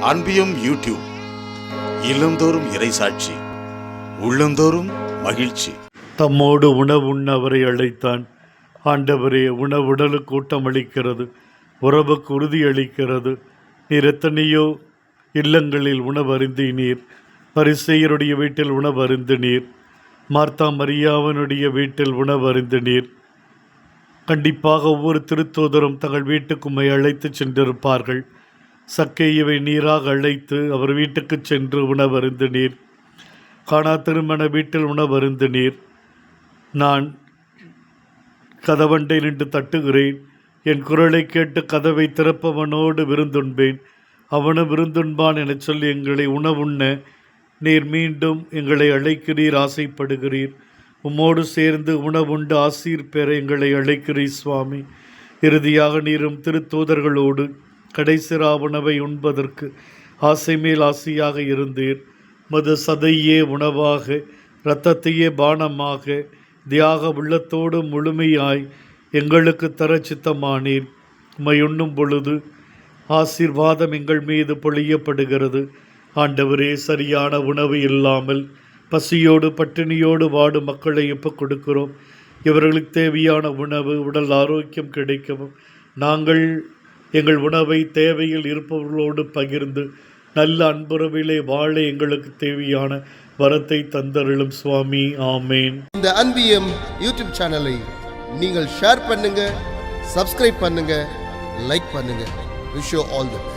அன்பியும் YouTube இல்லந்தோறும் இறைசாட்சி உள்ளந்தோறும் மகிழ்ச்சி. தம்மோடு உணவு அவரை அழைத்தான். ஆண்டவரே உணவுடலுக்கு ஊட்டம் அளிக்கிறது உறவுக்கு உறுதி அளிக்கிறது நீர் எத்தனையோ இல்லங்களில் உணவு அருந்தினீர் பரிசெயருடைய வீட்டில் உணவு அருந்தினீர் மார்த்தா மரியாவனுடைய வீட்டில் உணவு அருந்தினீர் கண்டிப்பாக ஒவ்வொரு திருத்தூதரும் தங்கள் வீட்டுக்கு உம்மை அழைத்து சென்றிருப்பார்கள். சக்கையவை நீராக அழைத்து அவர் வீட்டுக்கு சென்று உணவருந்து நீர். காணா திருமண வீட்டில் உணவருந்து நீர். நான் கதவண்டை நின்று தட்டுகிறேன். என் குரலை கேட்டு கதவை திறப்பவனோடு விருந்துண்பேன். அவனும் விருந்துண்பான் எனச் சொல்லி எங்களை உணவுண்ண நீர் மீண்டும் எங்களை அழைக்கிறீர் ஆசைப்படுகிறீர். உம்மோடு சேர்ந்து உணவுண்டு ஆசீர் பெற எங்களை அழைக்கிறீர் சுவாமி. இறுதியாக நீரும் திருத்தூதர்களோடு கடைசிரா உணவை உண்பதற்கு ஆசை மேல் ஆசையாக இருந்தீர் மது சதையே உணவாக இரத்தத்தையே பானமாக தியாக உள்ளத்தோடு முழுமையாய் எங்களுக்கு தர சித்தமானீர் உம்மை உண்ணும் பொழுது ஆசீர்வாதம் எங்கள் மீது பொழியப்படுகிறது. ஆண்டவரே சரியான உணவு இல்லாமல் பசியோடு பட்டினியோடு வாடும் மக்களை எப்போ கொடுக்கிறோம். இவர்களுக்கு தேவையான உணவு உடல் ஆரோக்கியம் கிடைக்கவும். நாங்கள் எங்கள் உணவை தேவையில் இருப்பவர்களோடு பகிர்ந்து நல்ல அன்புறவிலே வாழ எங்களுக்கு தேவையான வரத்தை தந்தருளும் சுவாமி. ஆமேன். இந்த அன்பியம் யூடியூப் சேனலை நீங்கள் ஷேர் பண்ணுங்க சப்ஸ்கிரைப் பண்ணுங்க லைக் பண்ணுங்க. Wish all the best